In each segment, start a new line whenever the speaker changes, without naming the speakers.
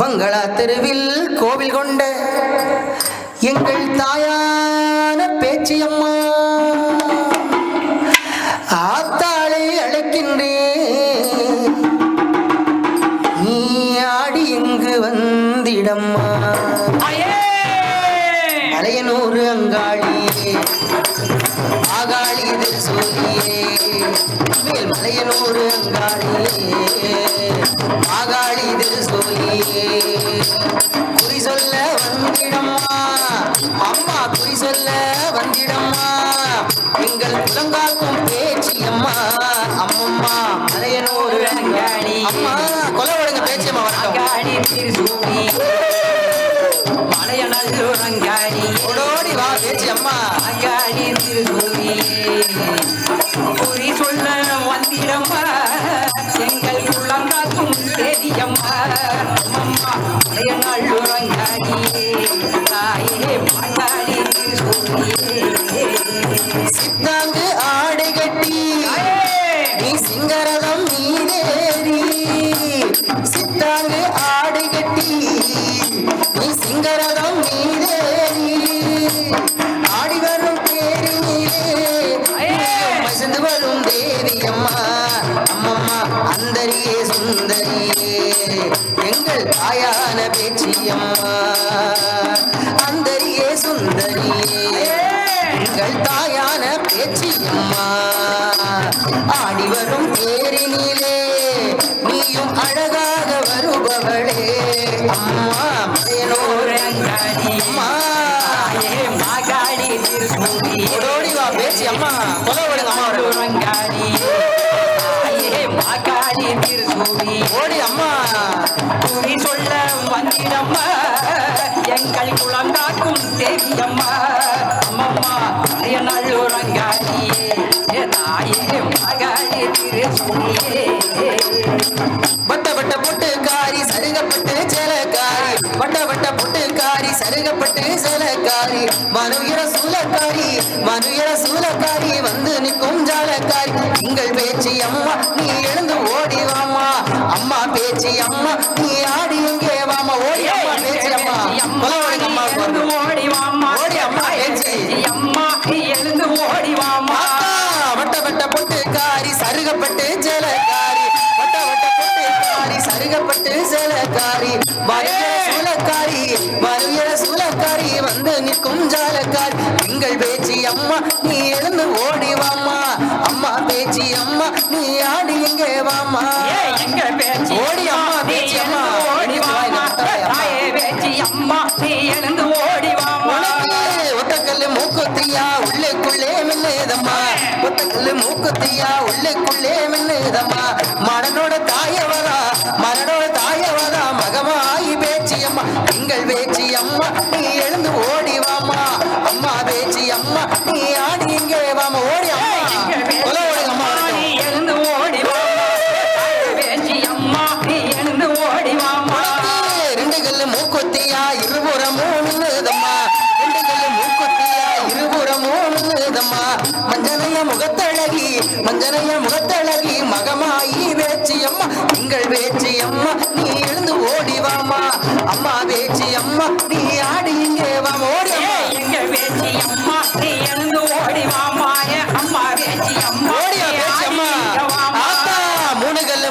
மங்களா தெருவில் கோவில் கொண்ட எங்கள் தாயார் ஆகாளி இது சூரியே மேல் மலையனூர் அங்காளியே. ஆகாளி இது குறி சொல்ல வந்திடம்மா. அம்மா குறி சொல்ல வந்திடம்மா. எங்கள் குலங்காக்கும் பேச்சியம்மா அம்மம்மா மலையனூர் அங்காளி. அம்மா கொலை விடுங்க பேச்சியம்மா வரட்டும் ஓடோடி வா பேச்சியம்மா
அங்காடி திருசூரியே குறி சொல்ல வந்திடம்மா எங்கள் குளங்காக்கும் தேதியம்மா அம்மா மலையநல்லூரங்காடியே தாயே மாங்காடி திருசூரியே
சித்தாங்கு ஆடை கட்டி நீ சிங்கரதம் மீதேறி. சித்தாங்கு ஆடை கட்டி நீ சிங்கரதம் பேச்சியம்மா
மகாடி திருசூரியே
வட்ட வட்ட பொட்டு காரி சருகப்பட்டு சேலக்காரி. வட்ட வட்ட பொட்டு காரி சருகப்பட்டு சேலக்காரி. மனுயர சூலக்காரி மனுயர சூலக்காரி வந்து நிற்கும் ஜாலக்காரி. உங்கள் பேச்சு அம்மா நீ எழுந்து ஓடி வாமா அம்மா பேச்சு அம்மா நீ ஆடி சருகப்பட்டு சேலக்காரி வட்ட வட்ட பொட்டு காரி சருகப்பட்டு சேலக்காரி மருயர சூலக்காரி மருயர சூலக்காரி வந்து நிற்கும் ஜாலக்காரி. எங்கள் பேச்சி அம்மா நீ எழுந்து ஓடி வாம்மா. அம்மா பேச்சி அம்மா நீ ஆடி எங்கே
பேச்சு
ஓடி அம்மா, பேச்சு அம்மா.
ஓடி தாயே பேச்சு அம்மா நீ எழுந்து ஓடி
உனக்கு ஒத்தக்கல்லு மூக்குத்தியா உள்ளுக்குள்ளே மின்னுதம்மா. ஒத்தக்கல்லு மூக்குத்தியா உள்ளுக்குள்ளே கல்லு மூக்குத்தியா இருபுறமும் மின்னுதம்மா ரெண்டு கல்லு மூக்குத்தியா இருபுறமும் மின்னுதம்மா மஞ்சனைய முகத்தழகி மஞ்சனைய முகத்தழகி மகமாயி வேச்சியம்மா. எங்கள் வேச்சியம்மா.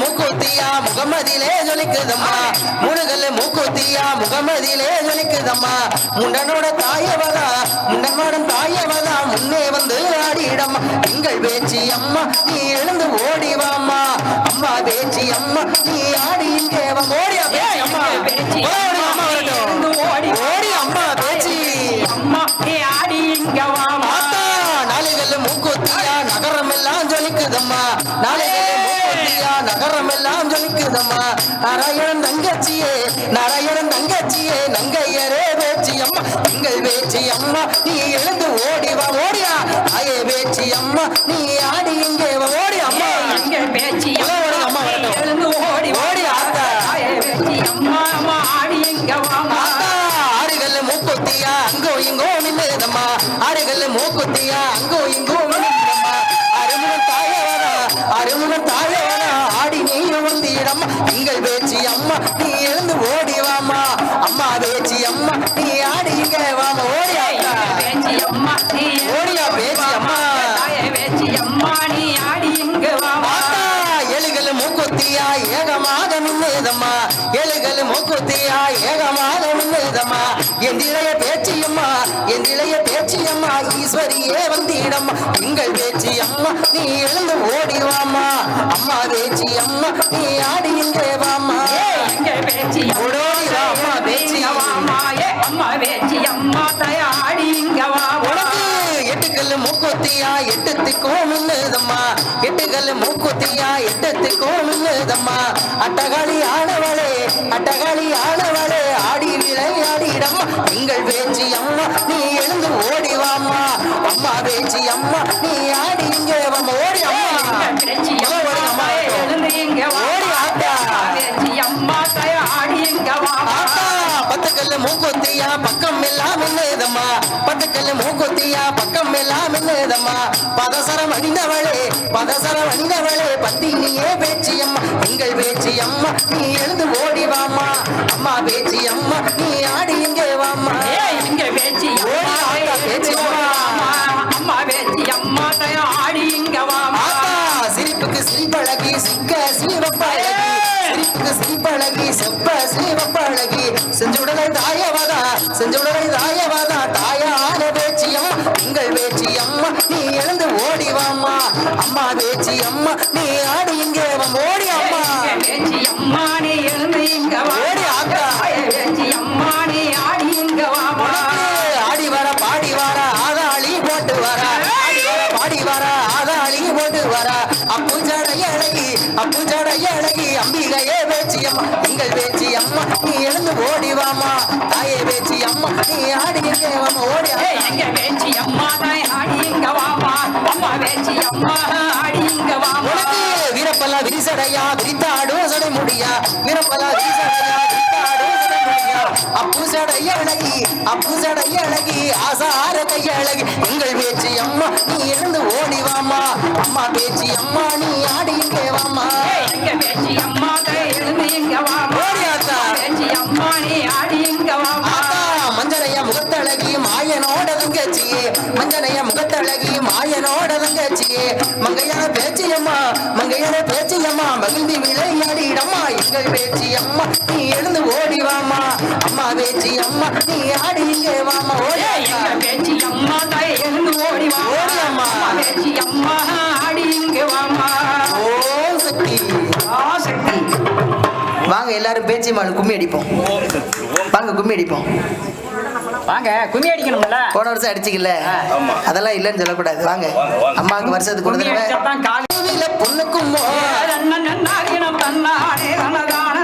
மூக்குத்தியா முகமதியிலே ஜொலிக்குதம்மா. மூணு கல்லு மூக்குத்தியா முகமதியிலே ஜொலிக்குதம்மா. முண்டனோட தாயவதா முண்டனோட தாயவதா முன்னே வந்து ஆடிடம்மா. எங்கள் பேச்சி அம்மா நீ எழுந்து ஓடி வாம்மா அம்மா பேச்சி அம்மா நீ ஆடி இங்கே ஓடியா பேச்சி அம்மா. நரையன் தங்கச்சியே நரையன் தங்கச்சியே நங்கையரே வேச்சி அம்மா எங்கள் வேச்சி அம்மா நீ எழுந்து ஓடி வா ஓடியா. ஆயே வேச்சி அம்மா நீ ஆடி இங்கே ஓடி அம்மா.
பேச்சி
அம்மா
எழுந்து ஓடி
ஓடி ஆத்தா.
ஆயே வேச்சி அம்மா
அம்மா ஆடி எங்க வாமா ஆடுகள் மூக்குத்தியா அங்கோ இங்கோ நின்னுதம்மா ஆடுகள் மூக்குத்தியா அங்கோ இங்கோ நின்னுதம்மா அருமுகம் தாயவரா அருமுகம் தாயவரா எங்கள் பேச்சு அம்மா நீ எழுந்து ஓடி வாமா அம்மா பேச்சு அம்மா நீ ஆடி இங்க வாமா ஓடி அக்கா.
பேச்சி அம்மா நீ
ஓடியா பேச்சு அம்மா.
பேச்சி அம்மா நீ ஆடி இங்கு வாமா
எலிகள் மூக்குத்தியா ஏகமாக நின்னுதம்மா. எலிகள் மூக்குத்தியா ஏகமாக நின்னுதம்மா. என் இளைய பேச்சியம்மா என் இளைய பேச்சியம்மா ஈஸ்வரியே வந்திடம்மா. எங்கள் பேச்சி அம்மா நீ எழுந்து ஓடி வாமா அம்மா பேச்சி அம்மா நீ ஆடி இங்கே வாமா
எங்க பேச்சி
ஓடோடி வா, அம்மா பேச்சி.
இங்க வாமா ஏ அம்மா பேச்சி அம்மா தாயே ஆடி இங்க வாமா
உனக்கு எட்டுக்கல் மூக்குத்தியா எட்டுத்துக்கும் மின்னுதம்மா எட்டுக்கல் மூக்குத்தியா எட்டுத்துக்கும் மின்னுதம்மா அட்டகாளி ஆனவளே எங்கள் பேச்சு அம்மா நீ எழுந்து ஓடி வாம்மா. அம்மா பேச்சு அம்மா நீ ஆடி இங்கே வாம்மா. ஓடி அம்மா.
பேச்சி அம்மா எழுந்து இங்க
ஓடி ஆத்தா.
பேச்சி அம்மா தாயே ஆடி இங்க வாமா
ஆத்தா, பத்து கல்லு மூக்குத்தியா பக்கம் எல்லாம் மின்னுதம்மா பத்து கல்லு மூக்குத்தியா பக்கம் எல்லாம் மின்னுதம்மா பதசரம் அணிந்தவளே பதசரம் அணிந்தவளே பத்தினியே பேச்சியம்மா எங்கள் பேச்சியம்மா நீ எழுந்து ஓடி வாம்மா. அம்மா பேச்சியம்மா நீ சிரிப்பழகி சிக்க சிவப்பழகி சிரிப்புக்கு சிரிப்பழகி செப்ப சிவப்பழகி செஞ்சுடலை தாயவாதா செஞ்சுடலை தாயவாதா. தாயான பேச்சியம்மா எங்கள் பேச்சியம்மா நீ எழுந்து ஓடி வாம்மா அம்மா பேச்சியம்மா நீ ஆடி இங்கே ஓடி அம்மா.
நீ ஆடி
எங்கே வாமா ஓடி
எங்க பேச்சி அம்மா தாயே ஆடி இங்க வாமா. அம்மா பேச்சி அம்மா ஆடி இங்க வாமா.
உனக்கு வீரப்பல்லா விரிசடையா விரித்தாடும் சடை முடியா. வீரப்பல்லா விரிசடையா அப்பு சடைய அழகி அப்பு சடைய அழகி ஆசார கைய அழகி. எங்கள் பேச்சு அம்மா நீ எழுந்து ஓடி வாமா. அம்மா பேச்சு அம்மா நீ ஆடி இங்கே வாமா.
ஏய், எங்க பேச்சி
மாயனோட தங்கச்சியே மஞ்சளைய முகத்தழகி மாயனோட தங்கச்சியே. மங்கையான பேச்சியம்மா மங்கையான பேச்சியம்மா மகிழ்ந்து விளையாடிடம்மா எங்கள் பேச்சியம்மா நீ எழுந்து ஓடி வாமா அம்மா பேச்சி அம்மா நீ ஆடி இங்கே வாமா ஓடி.
பேச்சி அம்மா. தாயே எழுந்து ஓடி
அம்மா.
அம்மா பேச்சி அம்மா ஆடி இங்க வாமா
ஓம் சக்தி.
ஆசக்தி
வாங்க எல்லாரும் பேச்சி மாடு கும்மி அடிப்போம். வாங்க கும்மி அடிப்போம்.
வாங்க கும்மி அடிக்கணும்ல?
போன வருஷம் அடிச்சிக்கல.
ஆமா.
அதெல்லாம் இல்லைன்னு சொல்லக்கூடாது. வாங்க. அம்மாவுக்கு வருஷத்துக்கு கோவில பொண்ணுக்கும் மோ-
நன்னாகினம் தன்னானே தனதான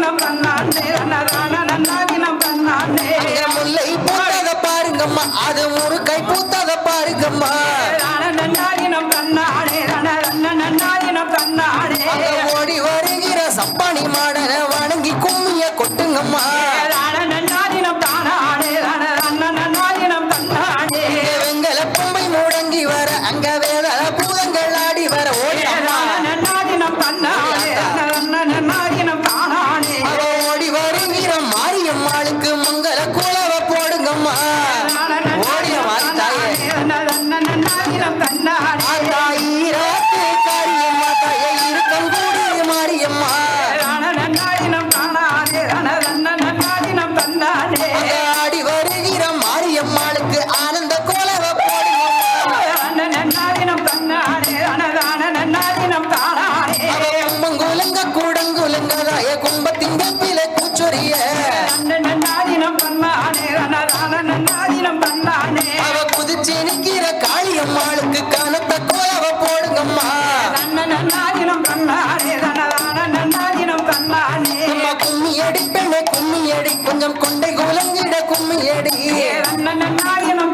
நன்னாகினம் தன்னானே தனதான நன்னாகினம்
முல்லை பூத்தத பாருங்கம்மா அது ஒரு கை பூத்தத பாருங்கம்மா.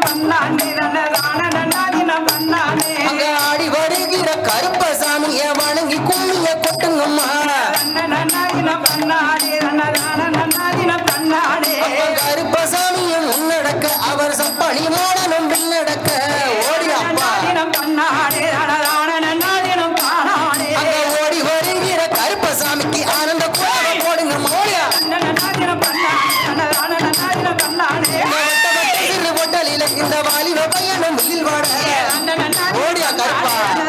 வந்தான் carpa.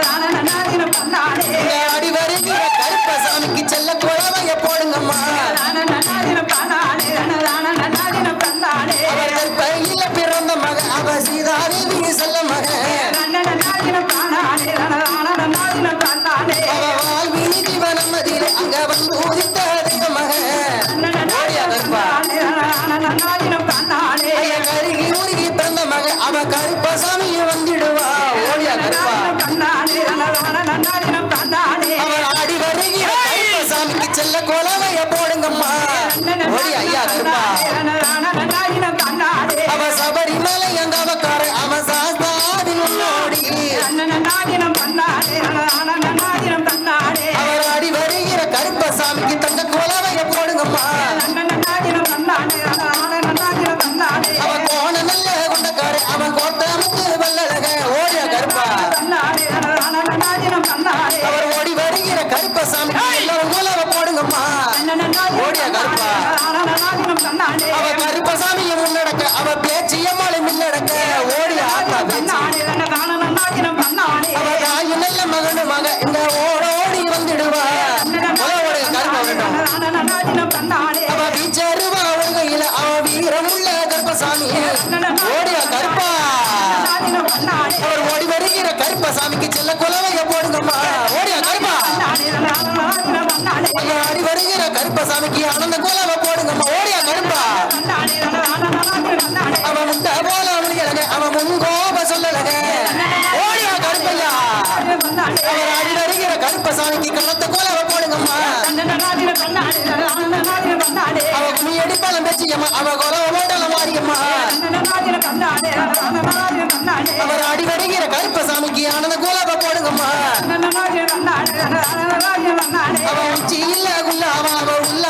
la. சொன்னானே.
அவ கருப்பசாமிய முன்னடக்க அவ
பேச்சியம்மாளை
முன்னடக்க ஓடி ஆட்டா சொன்னானே தான
நன்னாக்கினம் பண்ணானே.
அவ தாய் நல்ல மகனு மக இந்த ஓட ஓடி வந்துடுவா அவளோட கருப்ப வேண்டாம்
நன்னாக்கினம் பண்ணானே.
அவ வீச்சருவா வருகையில அவ வீரம் உள்ள கருப்பசாமி. ஓடியா கருப்பா. அவர் ஓடி வருகிற கருப்பசாமிக்கு செல்ல குலவைய போடுங்கம்மா. ஓடியா கருப்பா. ஆடி வருகிற கருப்பசாமிக்கு ஆனந்த குலவை போடுங்கம்மா. ஓடியா அவன் முட்டை போல அவனுக்கு அவன் முன்கோப சொல்லலக ஓடியா கருப்பையா அவர் அடிநடுகிற கருப்பசாமிக்கு
கள்ளத்தை கோல அவ போடுங்கம்மா
அவ குழி அடிப்பாலும் பேச்சியம்மா அவ கொலை ஓடல மாறியம்மா அவர் அடிநடுகிற கருப்பசாமிக்கு ஆனந்த
கோல அவ போடுங்கம்மா
அவ உச்சி இல்ல குள்ள அவ அவ உள்ள